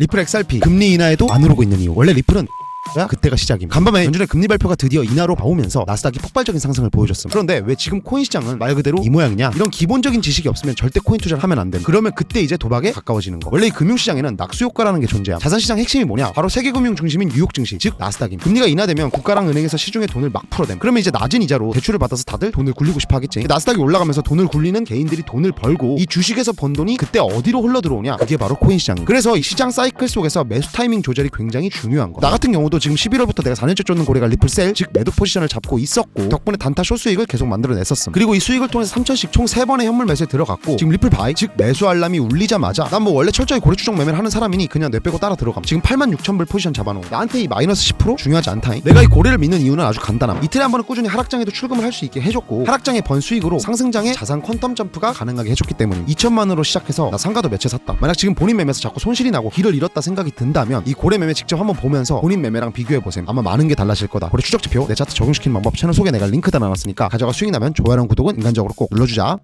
리플 XRP 금리 인하에도 안 오르고 있는 이유. 원래 리플은 야 그때가 시작입니다. 간밤에 연준의 금리 발표가 드디어 인하로 나오면서 나스닥이 폭발적인 상승을 보여줬습니다. 그런데 왜 지금 코인 시장은 말 그대로 이 모양이냐? 이런 기본적인 지식이 없으면 절대 코인 투자를 하면 안 됩니다. 그러면 그때 이제 도박에 가까워지는 거. 원래 이 금융 시장에는 낙수 효과라는 게 존재합니다. 자산 시장 핵심이 뭐냐? 바로 세계 금융 중심인 뉴욕 증시, 즉 나스닥입니다. 금리가 인하되면 국가랑 은행에서 시중에 돈을 막 풀어댐. 그러면 이제 낮은 이자로 대출을 받아서 다들 돈을 굴리고 싶어 하겠지. 나스닥이 올라가면서 돈을 굴리는 개인들이 돈을 벌고 이 주식에서 번 돈이 그때 어디로 흘러 들어오냐? 그게 바로 코인 시장. 그래서 이 시장 사이클 속에서 매수 타이밍 조절이 굉장히 중요한 거. 나 같은 경우 도 지금 11월부터 내가 4년째 쫓는 고래가 리플셀 즉 매도 포지션을 잡고 있었고 덕분에 단타 숏 수익을 계속 만들어냈었음. 그리고 이 수익을 통해서 3천씩 총 3번의 현물 매수에 들어갔고 지금 리플 바이 즉 매수 알람이 울리자마자 난 뭐 원래 철저히 고래 추종 매매를 하는 사람이니 그냥 내 빼고 따라 들어감. 지금 8만 6천 불 포지션 잡아놓은 거. 나한테 이 마이너스 10% 중요하지 않다잉. 내가 이 고래를 믿는 이유는 아주 간단함. 이틀에 한 번은 꾸준히 하락장에도 출금을 할 수 있게 해줬고 하락장에 번 수익으로 상승장에 자산 퀀텀 점프가 가능하게 해줬기 때문임. 2천만으로 시작해서 나 상가도 몇 채 샀다. 만약 지금 본인 매매에서 자꾸 손실이 나고 길을 잃었다 생각이 든다면 이 고래 매매 직접 한번 보면서 본인 매매 랑 비교해 보세요. 아마 많은 게 달라질 거다. 고래 추적 지표 내 차트 적용시키는 방법 채널 소개 내가 링크 달아놨으니까 가져가 수익 나면 좋아요랑 구독은 인간적으로 꼭 눌러주자.